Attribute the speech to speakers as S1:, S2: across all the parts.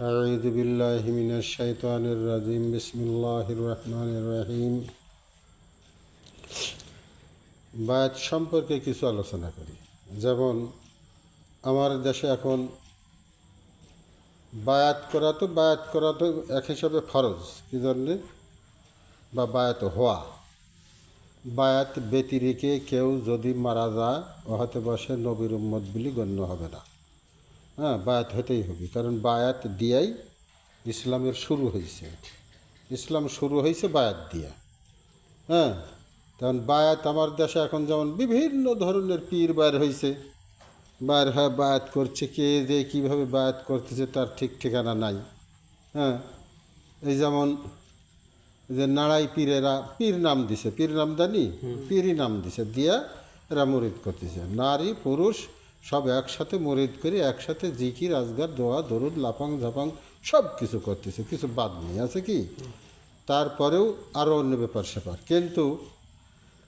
S1: أعوذ بالله من الشيطان الرجيم بسم الله الرحمن الرحيم বায়াত সম্পর্কে কিছু আলোচনা করি যেমন আমার দেশে এখন বায়াত করা তো বায়াত করা তো এক হিসাবে ফরজ কী জন্যে বা বায়াত হওয়া বায়াত ব্যতিরিকে কেউ যদি মারা যায় ও হতে বসে নবীর উম্মত বলে গণ্য হবে না হ্যাঁ বায়াত হতেই হবে। কারণ বায়াত দিয়াই ইসলামের শুরু হয়েছে ইসলাম শুরু হয়েছে বায়াত দিয়া। হ্যাঁ তখন বায়াত আমার দেশে এখন যেমন বিভিন্ন ধরনের পীর বাইর হয়েছে বাইর হয়ে বায়াত করছে কে যে কীভাবে বায়াত করতেছে তার ঠিক ঠিকানা নাই। হ্যাঁ এই যেমন যে নাড়াই পীরেরা পীর নাম দিছে। পীর নাম জানি? পীরই নাম দিছে। দিয়া এরা মরিদ করতেছে। নারী পুরুষ সব একসাথে মরিদ করে, একসাথে জিকি রাজগার দোয়া, দরুদ, লাফাং ঝাপাং সব কিছু করতেছে। কিছু বাদ নেই। আছে কি? তারপরেও আরও অন্য ব্যাপার স্যাপার। কিন্তু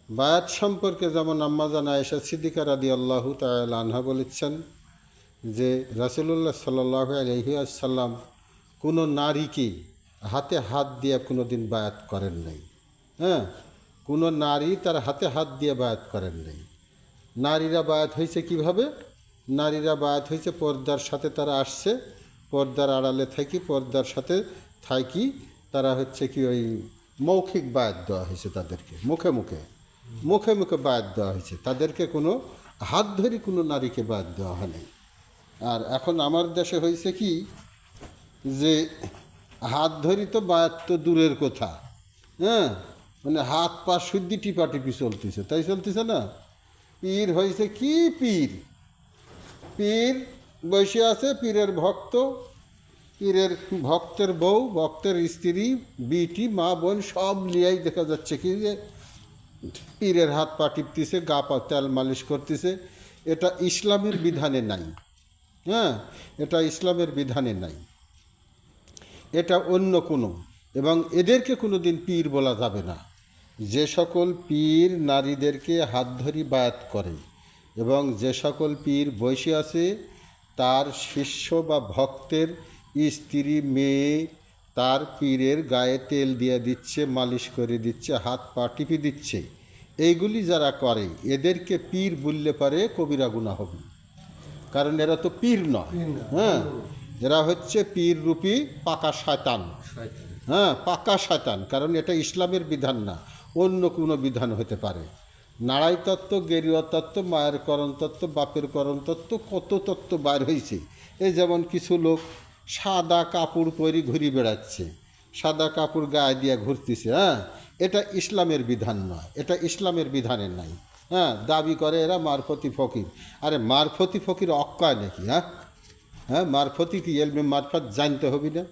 S1: বায়াত সম্পর্কে যেমন আম্মাজান আয়েশা সিদ্দিকা রাদি আল্লাহ তাল আনহা বলেছেন যে, রাসুলুল্লাহ সাল্লাহ আলহিয়াসাল্লাম কোনো নারীকে হাতে হাত দিয়ে কোনো দিন বায়াত করেন নাই। হ্যাঁ? কোনো নারী তার হাতে হাত দিয়ে বায়াত করেন নাই। নারীরা বায়াত হয়েছে কীভাবে? নারীরা বায়াত হয়েছে পর্দার সাথে তারা আসছে, পর্দার আড়ালে থাকি, পর্দার সাথে থাকি। তারা হচ্ছে কি ওই মৌখিক বায়াত দেওয়া হয়েছে তাদেরকে, মুখে মুখে। মুখে মুখে বায়াত দেওয়া হয়েছে। তাদেরকে কোনো হাত ধরি কোনো নারীকে বায়াত দেওয়া হয়নি আর এখন আমার দেশে হয়েছে কি যে হাত ধরি তো বায়াত তো দূরের কথা হ্যাঁ? মানে হাত পা শুদ্ধি টিপাটিপি চলতেছে, তাই চলতেছে না? পীর হয়েছে কি পীর? পীর বসে আছে, পীরের ভক্ত। পীরের ভক্তের বউ, ভক্তের স্ত্রী, বিটি, মা, বোন সব লিয়াই দেখা যাচ্ছে কি যে পীরের হাত পা টিপতেছে, গা পা তেল মালিশ করতেছে। এটা ইসলামের বিধানে নাই। হ্যাঁ এটা ইসলামের বিধানে নাই। এটা অন্য কোনো। এবং এদেরকে কোনো দিন পীর বলা যাবে না। যে সকল পীর নারীদেরকে হাত ধরি বায়াত করে এবং যে সকল পীর বসে আছে তার শিষ্য বা ভক্তের স্ত্রী মেয়ে তার পীরের গায়ে তেল দিয়ে দিচ্ছে মালিশ করে দিচ্ছে হাত পা টিপি দিচ্ছে। এইগুলি যারা করে এদেরকে পীর বললে পারে কবিরা গুণা হবে। কারণ এরা তো পীর নয়। হ্যাঁ এরা হচ্ছে পীর রূপী পাকা শয়তান। হ্যাঁ পাকা শয়তান। কারণ এটা ইসলামের বিধান না। অন্য কোনো বিধান হতে পারে। নাড়াই তত্ত্ব, গেরুয়া তত্ত্ব, মায়ের করণ তত্ত্ব, বাপের করণ তত্ত্ব, কত তত্ত্ব বার হয়েছে এই যেমন কিছু লোক সাদা কাপড় পরি ঘুরি বেড়াচ্ছে, সাদা কাপড় গায়ে দিয়ে ঘুরতেছে হ্যাঁ? এটা ইসলামের বিধান নয়, এটা ইসলামের বিধানের নাই হ্যাঁ? দাবি করে এরা মারফতি ফকির। আরে মারফতি ফকির অক্কায় নাকি হ্যাঁ? হ্যাঁ মারফতি কি এলমে মারফত জানতে হবে না?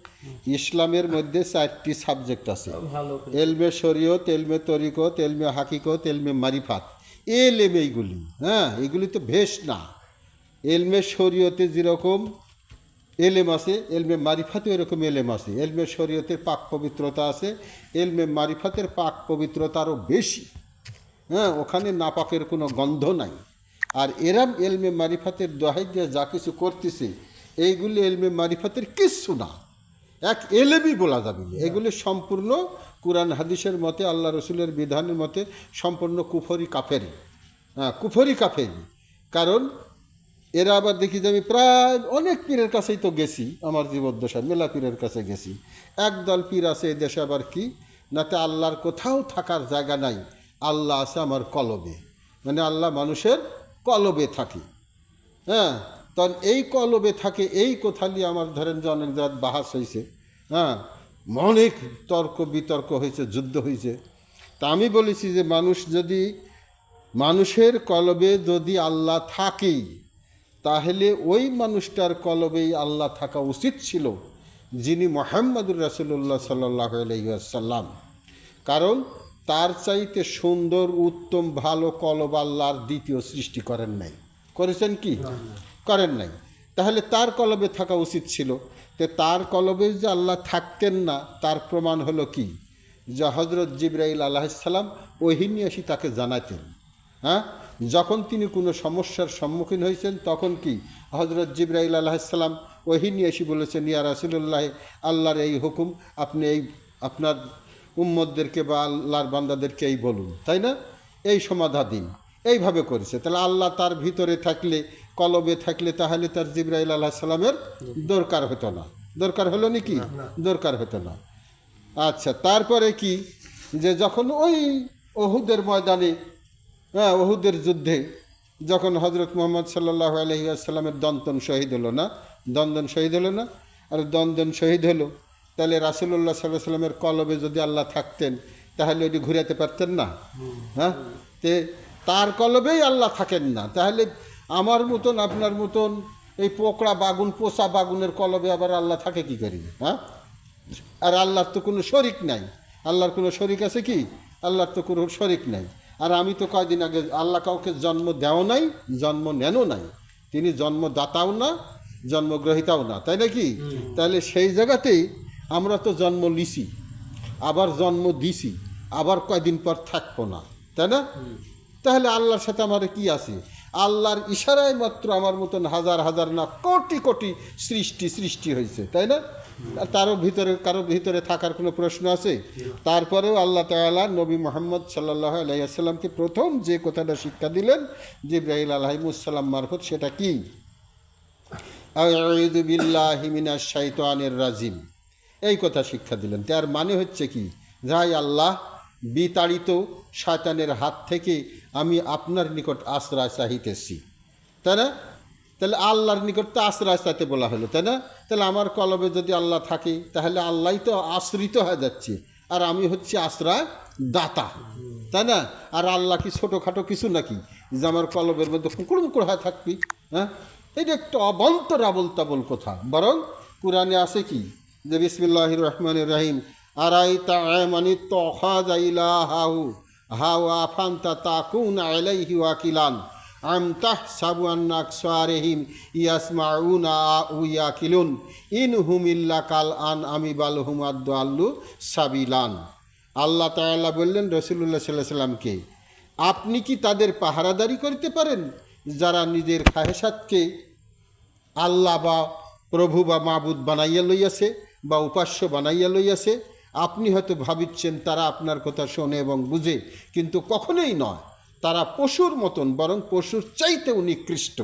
S1: ইসলামের মধ্যে চারটি সাবজেক্ট আছে। এলমে শরীয়ত এলমে তরিকত এলমে হাকিকত এলমে মারিফাত। এলেম এইগুলি হ্যাঁ এগুলি তো ভেষ না। এলমে শরীয়তে যেরকম এলেম আছে এলমে মারিফাতে এরকম এলেম আছে। এলমে শরীয়তের পাক পবিত্রতা আছে এলমে মারিফাতের পাক পবিত্রতা আরও বেশি। হ্যাঁ ওখানে নাপাকের কোনো গন্ধ নাই। আর এরাম এলমে মারিফাতের দোহাই দিয়ে যা কিছু করতেছে এইগুলি এলমে মারিফাতের কিচ্ছু না। এক এলেমই বলা যাবে না। এগুলি সম্পূর্ণ কোরআন হাদিসের মতে, আল্লাহ রসুলের বিধানের মতে সম্পূর্ণ কুফরি কাফেরি। হ্যাঁ কুফরি কাফেরি। কারণ এরা আবার দেখি যে আমি প্রায় অনেক পীরের কাছেই তো গেছি, আমার জীবদ্দশায়, মেলা পীরের কাছে গেছি। একদল পীর আছে এই দেশে আবার কি? নাতে আল্লাহর কোথাও থাকার জায়গা নাই। আল্লাহ আছে আমার কলবে। মানে আল্লাহ মানুষের কলবে থাকে। হ্যাঁ তখন এই কলবে থাকে, এই কথা নিয়ে আমার ধরেন যে অনেক জাত বাহাস হয়েছে হ্যাঁ অনেক তর্ক বিতর্ক হয়েছে যুদ্ধ হয়েছে তা আমি বলেছি যে মানুষ যদি, মানুষের কলবে যদি আল্লাহ থাকেই, তাহলে ওই মানুষটার কলবেই আল্লাহ থাকা উচিত ছিল, যিনি মোহাম্মদুর রাসুল্লাহ সাল্লাহ আলহিসাল্লাম কারণ তার চাইতে সুন্দর, উত্তম, ভালো কলব আল্লাহর দ্বিতীয় সৃষ্টি করেন নাই। করেছেন কি? করেন নাই। তাহলে তার কলবে থাকা উচিত ছিল। তো তার কলবে যে আল্লাহ থাকতেন না, তার প্রমাণ হলো কি? যে হজরত জিব্রাইল আলাহিসাল্লাম ওহিনী এসে তাকে জানাতেন। হ্যাঁ? যখন তিনি কোনো সমস্যার সম্মুখীন হয়েছেন, তখন কি? হজরত জিব্রাইল আলাহিসাল্লাম ওহি নিয়ে এসে বলেছেন, ইয়া রাসুল্লাহ আল্লাহর এই হুকুম, আপনি এই, আপনার উম্মদদেরকে বা আল্লাহর বান্দাদেরকে এই বলুন। তাই না? এই সমাধা দিন। এইভাবে করেছে। তাহলে আল্লাহ তার ভিতরে থাকলে কলবে থাকলে তাহলে তার জিব্রাইল আল্লাহ সাল্লামের দরকার হতো না। দরকার হলো নাকি দরকার হতো না। আচ্ছা তারপরে কি? যে যখন ওই ওহুদের ময়দানে হ্যাঁ ওহুদের যুদ্ধে যখন হজরত মোহাম্মদ সাল্লাহ আলহি আসসালামের দন্তন শহীদ হলো না? দন্দন শহীদ হলো না? আর দন্দন শহীদ হলো তাহলে রাসুল্লাহ সাল্লাহ সাল্লামের কলবে যদি আল্লাহ থাকতেন তাহলে ওটি ঘুরাতে পারতেন না? হ্যাঁ? তে তার কলবেই আল্লাহ থাকেন না। তাহলে আমার মতন আপনার মতন এই পোকড়া বাগুন পোষা বাগুনের কলবে আবার আল্লাহ থাকে কি করি? হ্যাঁ? আর আল্লাহর তো কোনো শরিক নাই। আল্লাহর কোনো শরিক আছে কি? আল্লাহর তো কোনো শরিক নাই। আর আমি তো কয়দিন আগে আল্লাহ কাউকে জন্ম দেও নাই জন্ম নেনও নাই। তিনি জন্মদাতাও না জন্মগ্রহিতাও না। তাই নাকি? তাহলে সেই জায়গাতেই আমরা তো জন্ম লিছি আবার জন্ম দিছি আবার কয়দিন পর থাকব না। তাই না? তাহলে আল্লাহর সাথে আমার কি আছে? আল্লাহর ইশারায় মাত্র আমার মতন হাজার হাজার না, কোটি কোটি সৃষ্টি সৃষ্টি হয়েছে, তাই না? তারও ভিতরে, কারও ভিতরে থাকার কোনো প্রশ্ন আছে? তারপরেও আল্লাহ তাআলা নবী মোহাম্মদ সাল্লাহ আলাইসাল্লামকে প্রথম যে কথাটা শিক্ষা দিলেন যে জিব্রাহিল আলহিমুসাল্লাম মারফত, সেটা কি? বিল্লাহি মিনাশ রাজিম। এই কথা শিক্ষা দিলেন। তার মানে হচ্ছে কি? যাই আল্লাহ বিতাড়িত শয়তানের হাত থেকে আমি আপনার নিকট আশ্রয় চাহিতেছি। তাই না? তাহলে আল্লাহর নিকট তো আশ্রয় চাইতে বলা হলো, তাই না? তাহলে আমার কলবে যদি আল্লাহ থাকে, তাহলে আল্লাহই তো আশ্রিত হয়ে যাচ্ছে। আর আমি হচ্ছে আশ্রয় দাতা তাই না? আর আল্লাহ কি ছোটোখাটো কিছু নাকি? যে আমার কলবের মধ্যে কুকুর মুকুর হয়ে থাকবি হ্যাঁ? এটা একটা অবন্তর আবল তাবল কথা। বরং কোরআনে আছে কি? যে বিসমিল্লাহ রহমান রাহিম আরাই তামানি তখা যাইলা হাউ হাউ আফান্তা তাকুন আলাইহি ওয়াকিলান। আম তাহ সাবু আন্নাক সারেহিম ইয়াসমাউনা উয়াকিলুন ইন হুমিল্লা কাল আন আমি বাল হুমাদ্দ আল্লু সাবিলান। আল্লাহ তাআলা বললেন রসুল্লাহ সাল্লাহ সাল্লামকে, আপনি কি তাদের পাহারাদারি করতে পারেন? যারা নিজের খাহেসাতকে আল্লাহ বা প্রভু বা মাবুদ বানাইয়া লইয়াছে বা উপাস্য বানাইয়া লইয়াছে আপনি হয়তো ভাবিচ্ছেন তারা আপনার কথা শোনে এবং বুঝে, কিন্তু কখনোই নয়। তারা পশুর মতন, বরং পশুর চাইতেও নিকৃষ্ট।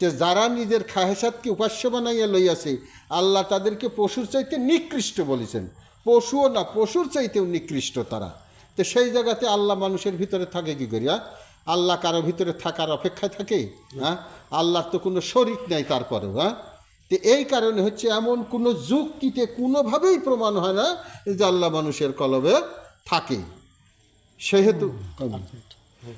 S1: যে যারা নিজের খাহেসাতকে উপাস্য বানাইয়া লইয়াছে, আল্লাহ তাদেরকে পশুর চাইতে নিকৃষ্ট বলেছেন। পশুও না, পশুর চাইতেও নিকৃষ্ট তারা। তো সেই জায়গাতে আল্লাহ মানুষের ভিতরে থাকে কি করি হ্যাঁ আল্লাহ কারও ভিতরে থাকার অপেক্ষায় থাকে হ্যাঁ? আল্লাহর তো কোনো শরিক নাই তারপরেও হ্যাঁ? তো এই কারণে হচ্ছে এমন কোনো যুক্তিতে কোনোভাবেই প্রমাণ হয় না যে আল্লাহ মানুষের কলবে থাকে। সেহেতু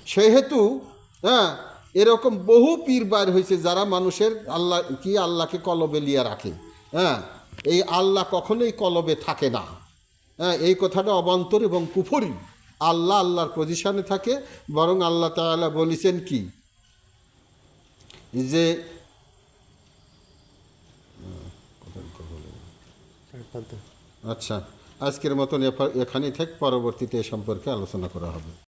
S1: সেহেতু হ্যাঁ এরকম বহু পীর বার হয়েছে যারা মানুষের আল্লাহ কি আল্লাহকে কলবে লিয়ে রাখে। হ্যাঁ এই আল্লাহ কখনোই কলবে থাকে না। হ্যাঁ এই কথাটা অবান্তর এবং কুফরি। আল্লাহ আল্লাহর পজিশনে থাকে, বরং আল্লাহ তাআলা বলেছেন কি? যে আচ্ছা আজকের মতন এখানেই থাক পরবর্তীতে এ সম্পর্কে আলোচনা করা হবে।